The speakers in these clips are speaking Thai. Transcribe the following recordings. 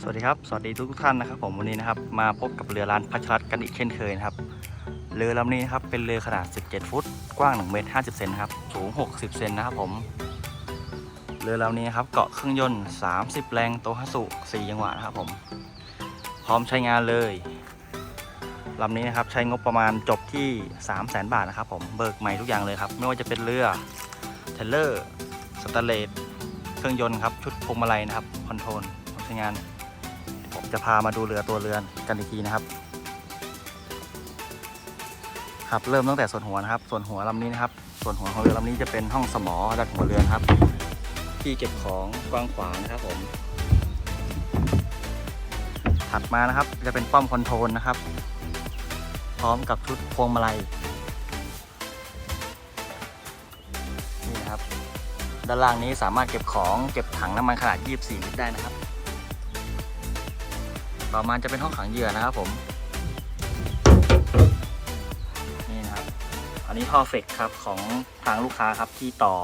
สวัสดีครับ สวัสดีทุกท่านนะครับผมวันนี้นะครับมาพบกับเรือลานพัชรัตกันอีกเช่นเคยนะครับเรือลำนี้นะครับเป็นเรือขนาด 17 ฟุต กว้าง 1 เมตร 50 เซนครับสูง 60 เซนนะครับผมเรือลำนี้นะครับเกาะเครื่องยนต์ 30 แรงโตฮัสุ4จังหวะนะครับผมพร้อมใช้งานเลยลำนี้นะครับใช้งบประมาณจบที่ 3 0 0 0 0 0 บาทนะครับผมเบิกใหม่ทุกอย่างเลยครับไม่ว่าจะเป็นเรือเทเลอร์สตนเลสเครื่องยนต์ครับชุดพวงมาลัยนะครับคอนโทรล ใช้งานผมจะพามาดูเรือตัวเรือนกันอีกทีนะครับครับเริ่มตั้งแต่ส่วนหัวนะครับ ส่วนหัวลำนี้นะครับ ส่วนหัวของเรือลำนี้จะเป็นห้องสมอด้านหัวเรือนครับ ที่เก็บของกว้างขวางนะครับผม ถัดมานะครับจะเป็นป้อมคอนโทรลนะครับ พร้อมกับชุดพวงมาลัยนี่นะครับ ด้านล่างนี้สามารถเก็บของเก็บถังน้ำมันขนาด 24 ลิตรได้นะครับ ต่อมาจะเป็นห้องขังเหยื่อนะครับผมนี่นะครับอันนี้ท่อเฟกครับของทางลูกค้าครับที่ต่อ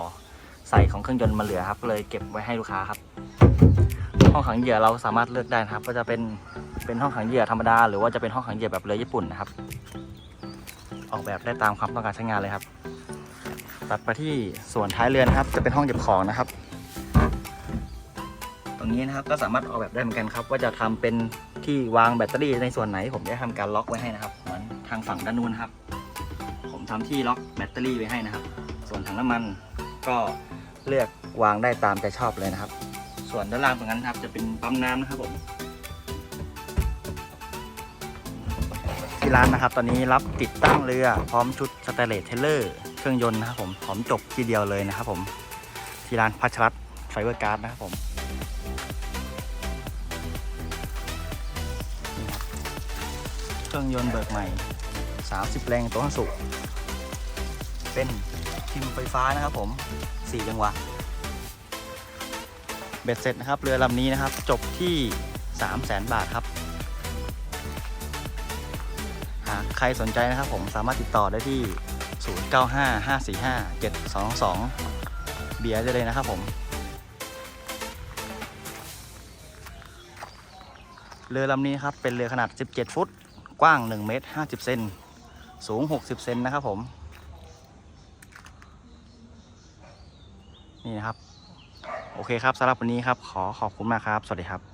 ใส่ของเครื่องยนต์มาเหลือครับเลยเก็บไว้ให้ลูกค้าครับ ห้องขังเหยื่อเราสามารถเลือกได้นะครับ ก็จะเป็นเป็นห้องขังเหยื่อธรรมดาหรือว่าจะเป็นห้องขังเหยื่อแบบเรือญี่ปุ่นนะครับ ออกแบบได้ตามความต้องการใช้งานเลยครับ ตัดไปที่ส่วนท้ายเรือนครับ จะเป็นห้องเก็บของนะครับ ตรงนี้นะครับก็สามารถออกแบบได้เหมือนกันครับ ว่าจะทำเป็นที่วางแบตเตอรี่ในส่วนไหน ผมได้ทำการล็อกไว้ให้นะครับเหมือนทางฝั่งด้านนู้นครับ ผมทำที่ล็อกแบตเตอรี่ไว้ให้นะครับ ส่วนถังน้ำมันก็เลือกวางได้ตามใจชอบเลยนะครับ ส่วนด้านล่างตรงนั้นครับจะเป็นปั๊มน้ำนะครับผมที่ร้านนะครับ ตอนนี้รับติดตั้งเรือพร้อมชุดสเตเลตเทเลอร์เครื่องยนต์นะครับผมพร้อมจบทีเดียวเลยนะครับผมที่ร้านพัชรัตไฟเบอร์การ์ดนะครับผม เครื่องยนต์เบิกใหม่ 30 แรงตัวสุเป็นทิมไฟฟ้านะครับผม 4 จังหวะ เบ็ดเสร็จนะครับ เรือลำนี้นะครับ จบที่ 3 0 0แสนบาทครับ หากใครสนใจนะครับผมสามารถติดต่อได้ที่ 0955457222 เบียร์ได้เลยนะครับผม เรือลำนี้ครับเป็นเรือขนาด 17 ฟุต กว้าง1เมตร50เซนสูง 60เซนนะครับผม นี่นะครับ โอเคครับสำหรับวันนี้ครับ ขอขอบคุณมากครับ สวัสดีครับ